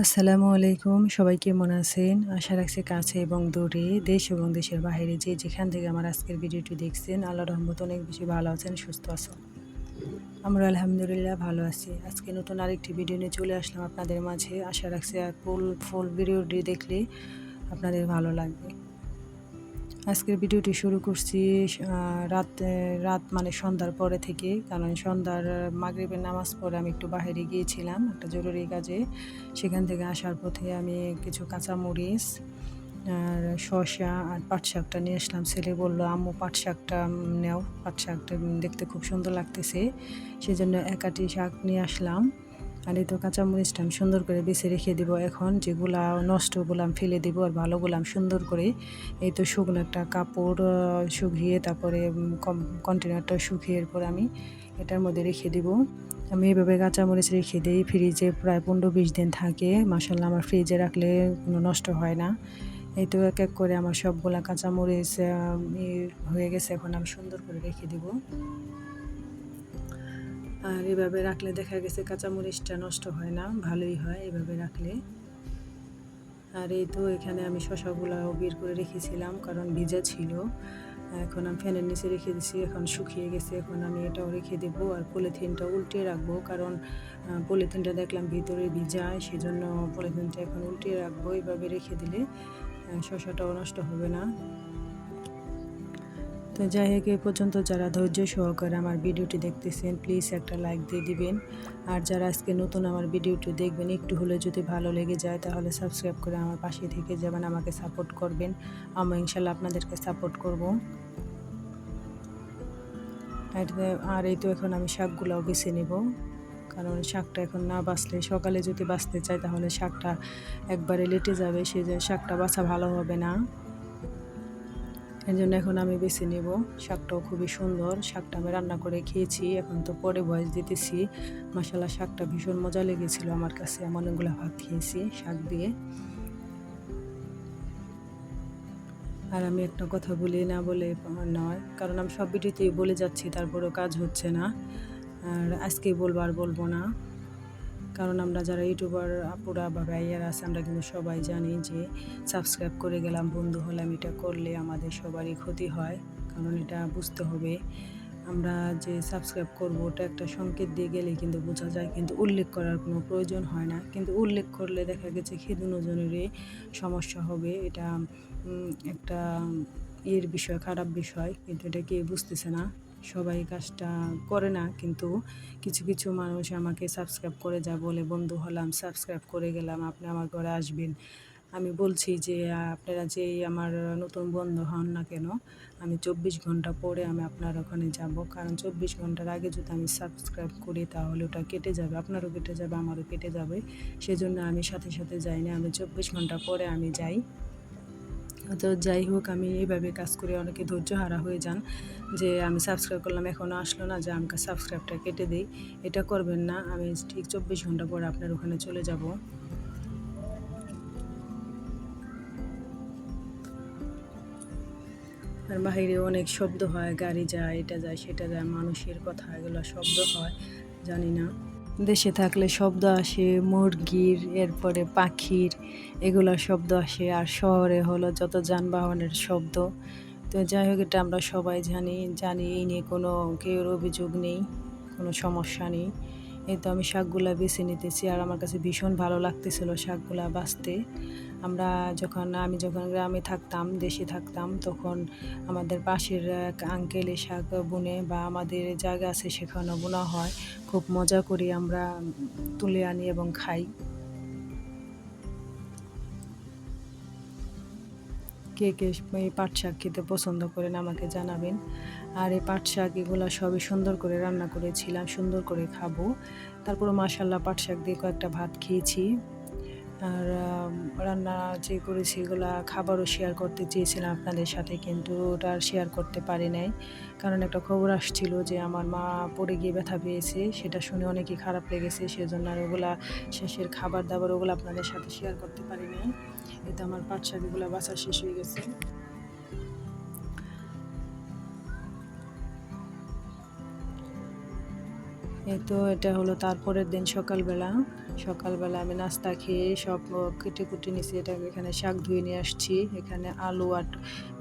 আসসালামু আলাইকুম, সবাই কেমন আছেন? আশা রাখছি কাছে এবং দূরে দেশ এবং দেশের বাইরে যে যেখান থেকে আমার আজকের ভিডিওটি দেখছেন, আল্লাহ রহমত অনেক বেশি ভালো আছেন, সুস্থ আছেন। আমরা আলহামদুলিল্লাহ ভালো আছি। আজকে নতুন আরেকটি ভিডিও নিয়ে চলে আসলাম আপনাদের মাঝে। আশা রাখছি আর ফুল ফুল ভিডিওটি দেখলে আপনাদের ভালো লাগবে। আজকের ভিডিওটি শুরু করছি রাত রাত মানে সন্ধ্যার পরে থেকে। কারণ সন্ধ্যার মাগরিবের নামাজ পরে আমি একটু বাইরে গিয়েছিলাম একটা জরুরি কাজে। সেখান থেকে আসার পথে আমি কিছু কাঁচামরিচ, আর শসা আর পাট শাকটা নিয়ে আসলাম। ছেলে বলল, আম্মু, পাট শাকটা নেও। পাট শাকটা দেখতে খুব সুন্দর লাগতেছে। সেজন্য একাটি শাক নিয়ে আসলাম। আর এই তো কাঁচামরিচটা আমি সুন্দর করে বেছে রেখে দিব এখন। যেগুলা নষ্টগুলো আমি ফেলে দিব আর ভালোগুলো আমি সুন্দর করে এই তো শুকনো একটা কাপড় শুকিয়ে তারপরে কন্টেনারটা শুকিয়ে এরপর আমি এটার মধ্যে রেখে দিব। আমি এইভাবে কাঁচামরিচ রেখে দিই। ফ্রিজে প্রায় পনেরো বিশ দিন থাকে। মাসাল্লাহ আমার ফ্রিজে রাখলে কোনো নষ্ট হয় না। এই তো এক এক করে আমার সবগুলা কাঁচামরিচ হয়ে গেছে। এখন আমি সুন্দর করে রেখে দিব। আর এভাবে রাখলে দেখা গেছে কাঁচামরিচটা নষ্ট হয় না, ভালোই হয় এভাবে রাখলে। আর এই তো এখানে আমি শশাগুলাও বের করে রেখেছিলাম কারণ ভিজা ছিল। এখন আমি ফ্যানের নিচে রেখে দিছি, এখন শুকিয়ে গেছে, এখন আমি এটাও রেখে দেবো আর পলিথিনটা উল্টে রাখব কারণ পলিথিনটা দেখলাম ভিতরে ভিজায়, সেজন্য পলিথিনটা এখন উল্টে রাখব এইভাবে রেখে দিলে শশাটাও নষ্ট হবে না। তো যাই হোক এই পর্যন্ত যারা ধৈর্য সহকারে আমার ভিডিওটি দেখতেছেন প্লিজ একটা লাইক দিয়ে দিবেন। আর যারা আজকে নতুন আমার ভিডিওটি দেখবেন, একটু হলে যদি ভালো লেগে যায়, তাহলে সাবস্ক্রাইব করে আমার পাশে থেকে যাবেন, আমাকে সাপোর্ট করবেন। আমি ইনশাল্লাহ আপনাদেরকে সাপোর্ট করব। আর এই তো এখন আমি শাকগুলাও বেছে নেব, কারণ শাকটা এখন না বাঁচলে, সকালে যদি বাঁচতে চাই তাহলে শাকটা একবারে লেটে যাবে, সেই শাকটা বাছা ভালো হবে না। এর জন্য এখন আমি বেছে নেব। শাকটাও খুবই সুন্দর। শাকটা আমি রান্না করে খেয়েছি। এখন তো পরে বয়স দিতেছি। মশালা শাকটা ভীষণ মজা লেগেছিল আমার কাছে। আমি অনেকগুলো ভাত খেয়েছি শাক দিয়ে। আর আমি একটা কথা বলি না বলে নয়, কারণ আমি সব ভিডিওতেই বলে যাচ্ছি, তারপরেও কাজ হচ্ছে না। আর আজকেই বলব আর বলব না। কারণ আমরা যারা ইউটিউবার আপুরা বা ভাইয়ারা আছে, আমরা কিন্তু সবাই জানি যে সাবস্ক্রাইব করে গেলাম, বন্ধু হলাম, এটা করলে আমাদের সবারই ক্ষতি হয়। কারণ এটা বুঝতে হবে, আমরা যে সাবস্ক্রাইব করব ওটা একটা সংকেত দিয়ে গেলে কিন্তু বোঝা যায়, কিন্তু উল্লেখ করার কোনো প্রয়োজন হয় না। কিন্তু উল্লেখ করলে দেখা গেছে খেদুনজনেরই সমস্যা হবে। এটা একটা ইয়ের বিষয়, খারাপ বিষয়, কিন্তু এটা কে বুঝতেছে না। সবাই কাজটা করে না, কিন্তু কিছু কিছু মানুষ আমাকে সাবস্ক্রাইব করে যা বলে, বন্ধু হলাম সাবস্ক্রাইব করে গেলাম, আপনি আমার ঘরে আসবেন। আমি বলছি যে, আপনারা যে আমার নতুন বন্ধু হন না কেন, আমি চব্বিশ ঘণ্টা পরে আমি আপনার ওখানে যাব। কারণ চব্বিশ ঘণ্টার আগে যদি আমি সাবস্ক্রাইব করি, তাহলে ওটা কেটে যাবে, আপনারও কেটে যাবে, আমারও কেটে যাবে। সেজন্য আমি সাথে সাথে যাই না, আমি চব্বিশ ঘণ্টা পরে আমি যাই। তো যাই হোক, আমি এইভাবে কাজ করে অনেকে ধৈর্য হারা হয়ে যান যে আমি সাবস্ক্রাইব করলাম এখনও আসলো না, যে আমাকে সাবস্ক্রাইবটা কেটে দিই। এটা করবেন না, আমি ঠিক চব্বিশ ঘণ্টা পরে আপনার ওখানে চলে যাব। আর বাহিরে অনেক শব্দ হয়, গাড়ি যায়, এটা যায়, সেটা যায়, মানুষের কথা, এগুলো শব্দ হয়, জানি না। দেশে থাকলে শব্দ আসে, মুরগির, এরপরে পাখির, এগুলো শব্দ আসে। আর শহরে হলো যত যানবাহনের শব্দ। তো যাই হোক, এটা আমরা সবাই জানি জানি এই নিয়ে কোনো কেউর অভিযোগ নেই, কোনো সমস্যা নেই। এই তো আমি শাকগুলা বেছে নিতেছি আর আমার কাছে ভীষণ ভালো লাগতেছিল শাকগুলা বাঁচতে। আমরা যখন, আমি যখন গ্রামে থাকতাম, দেশে থাকতাম, তখন আমাদের পাশের এক আঙ্কেলে শাক বুনে বা আমাদের জায়গা আছে সেখানেও বোনা হয়। খুব মজা করি আমরা তুলে আনি এবং খাই। কে কে এই পাট শাক খেতে পছন্দ করেন আমাকে জানাবেন। আর এই পাট শাক এগুলো সবই সুন্দর করে রান্না করেছিলাম, সুন্দর করে খাব। তারপরে মাসাল্লাহ পাট শাক দিয়ে কয়েকটা ভাত খেয়েছি। আর রান্না যে করেছি এগুলো খাবারও শেয়ার করতে চেয়েছিলাম আপনাদের সাথে, কিন্তু ওটা আর শেয়ার করতে পারি নাই। কারণ একটা খবর আসছিল যে আমার মা পড়ে গিয়ে ব্যথা পেয়েছে, সেটা শুনে অনেকই খারাপ লেগেছে, সেজন্য আর ওগুলা শেষের খাবার দাবার ওগুলো আপনাদের সাথে শেয়ার করতে পারি নাই। এতে আমার পাট শাকগুলো বাছা শেষ হয়ে গেছে। এই তো এটা হলো তারপরের দিন সকালবেলা। সকালবেলা আমি নাস্তা খেয়ে সব কেটে কুটে নিছি, এটা এখানে শাক ধুয়ে নিয়ে আসছি, এখানে আলু আর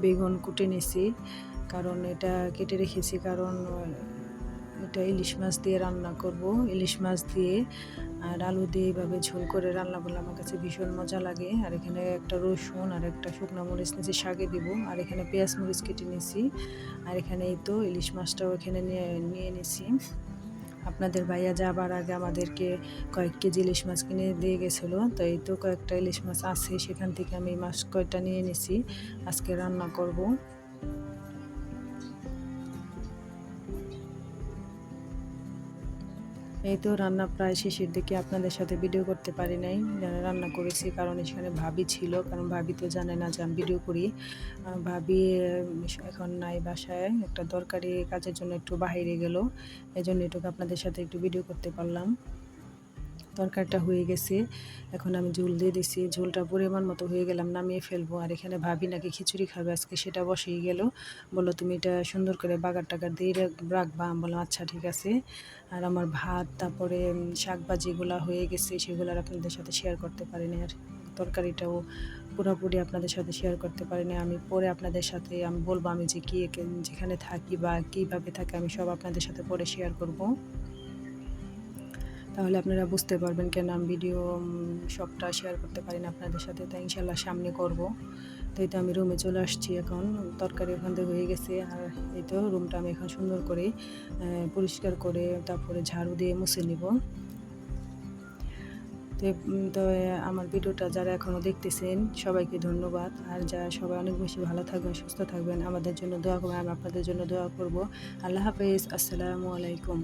বেগুন কুটে নিছি। কারণ এটা কেটে রেখেছি কারণ, এটা ইলিশ মাছ দিয়ে রান্না করব। ইলিশ মাছ দিয়ে আর আলু দিয়ে এইভাবে ঝোল করে রান্না করলে আমার কাছে ভীষণ মজা লাগে। আর এখানে একটা রসুন আর একটা শুকনো মরিচ নিয়েছি শাকে দিব। আর এখানে পেঁয়াজ মরিচ কেটে নিয়েছি আর এখানে এই তো ইলিশ মাছটাও এখানে নিয়ে নিয়ে নিছি। আপনাদের ভাইয়া যাবার আগে আমাদেরকে কয়েক কেজি ইলিশ মাছ কিনে দিয়ে গেছিল। তো এই তো কয়েকটা ইলিশ মাছ আছে, সেখান থেকে আমি মাছ কয়টা নিয়ে নিছি। আজকে রান্না করব। এই তো রান্না প্রায় শেষের দিকে আপনাদের সাথে ভিডিও করতে পারি নাই রান্না করেছি, কারণ এখানে ভাবি ছিল, কারণ ভাবি তো জানে না যে আমি ভিডিও করি। ভাবি এখন নাই বাসায়, একটা দরকারি কাজের জন্য একটু বাহিরে গেল এই জন্য এটুকু আপনাদের সাথে একটু ভিডিও করতে পারলাম। তরকারিটা হয়ে গেছে। এখন আমি ঝোল দিয়ে দিছি। ঝোলটা পরিমাণ মতো হয়ে গেলাম নামিয়ে ফেলব। আর এখানে ভাবি নাকি খিচুড়ি খাবে। আজকে সেটা বসেই গেল। বলল, তুমি এটা সুন্দর করে বাগার টাগার দিয়ে রাখবা। আমি বললাম আচ্ছা ঠিক আছে। আর আমার ভাত, তারপরে শাকবাজিগুলো হয়ে গেছে। সেগুলো আর আপনাদের সাথে শেয়ার করতে পারিনি। আর তরকারিটাও পুরোপুরি আপনাদের সাথে শেয়ার করতে পারিনি। আমি পরে আপনাদের সাথে, আমি বলব আমি যে কী যেখানে থাকি বা কীভাবে থাকি, আমি সব আপনাদের সাথে পরে শেয়ার করব। তাহলে আপনারা বুঝতে পারবেন কেন আমি ভিডিও সবটা শেয়ার করতে পারি না আপনাদের সাথে। তাই ইনশাল্লাহ সামনে করব। তো এই তো আমি রুমে চলে আসছি এখন। তরকারি ওখান থেকে হয়ে গেছে। আর এই তো রুমটা আমি এখন সুন্দর করে পরিষ্কার করে তারপরে ঝাড়ু দিয়ে মুছে নিব। তো আমার ভিডিওটা যারা এখনও দেখতেছেন, সবাইকে ধন্যবাদ। আর যারা সবাই অনেক বেশি ভালো থাকবেন, সুস্থ থাকবেন। আমাদের জন্য দোয়া করবেন, আমি আপনাদের জন্য দোয়া করব। আল্লাহ হাফেজ। আসসালামু আলাইকুম।